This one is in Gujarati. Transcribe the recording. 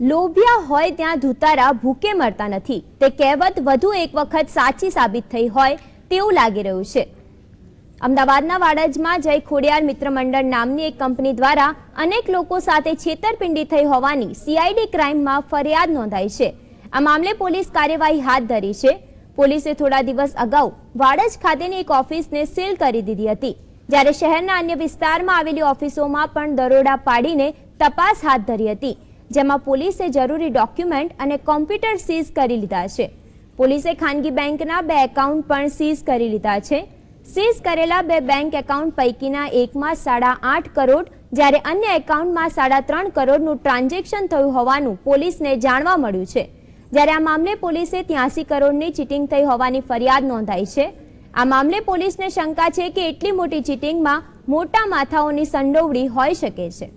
લોભિયા હોય ત્યાં ધુતારા ભૂકે મરતા નથી. તે કહેવત વધુ એક વખત સાચી સાબિત થઈ હોય તેવું લાગી રહ્યું છે. અમદાવાદના વાડજમાં જય ખોડિયાર મિત્ર મંડળ નામની એક કંપની દ્વારા અનેક લોકો સાથે છેતરપિંડી થઈ હોવાની સીઆઈડી ક્રાઇમમાં ફરિયાદ નોંધાઈ છે. આ મામલે પોલીસ કાર્યવાહી હાથ ધરી છે. પોલીસે થોડા દિવસ અગાઉ વાડજ ખાતેની એક ઓફિસને સીલ કરી દીધી હતી. જ્યારે શહેરના અન્ય વિસ્તારમાં આવેલી ઓફિસોમાં પણ દરોડા પાડીને તપાસ હાથ ધરી હતી. જેમાં પોલીસે જરૂરી ડોક્યુમેન્ટ અને કોમ્પ્યુટર સીઝ કરી લીધા છે. પોલીસે ખાનગી બેંકના બે એકાઉન્ટ પણ સીઝ કરી લીધા છે. સીઝ કરેલા બે બેંક એકાઉન્ટ પૈકીના એકમાં સાડા આઠ કરોડ, જ્યારે અન્ય એકાઉન્ટમાં સાડા ત્રણ કરોડનું ટ્રાન્ઝેક્શન થયું હોવાનું પોલીસને જાણવા મળ્યું છે. જ્યારે આ મામલે પોલીસે ત્યાંસી કરોડની ચીટિંગ થઈ હોવાની ફરિયાદ નોંધાઈ છે. આ મામલે પોલીસને શંકા છે કે એટલી મોટી ચીટિંગમાં મોટા માથાઓની સંડોવણી હોઈ શકે છે.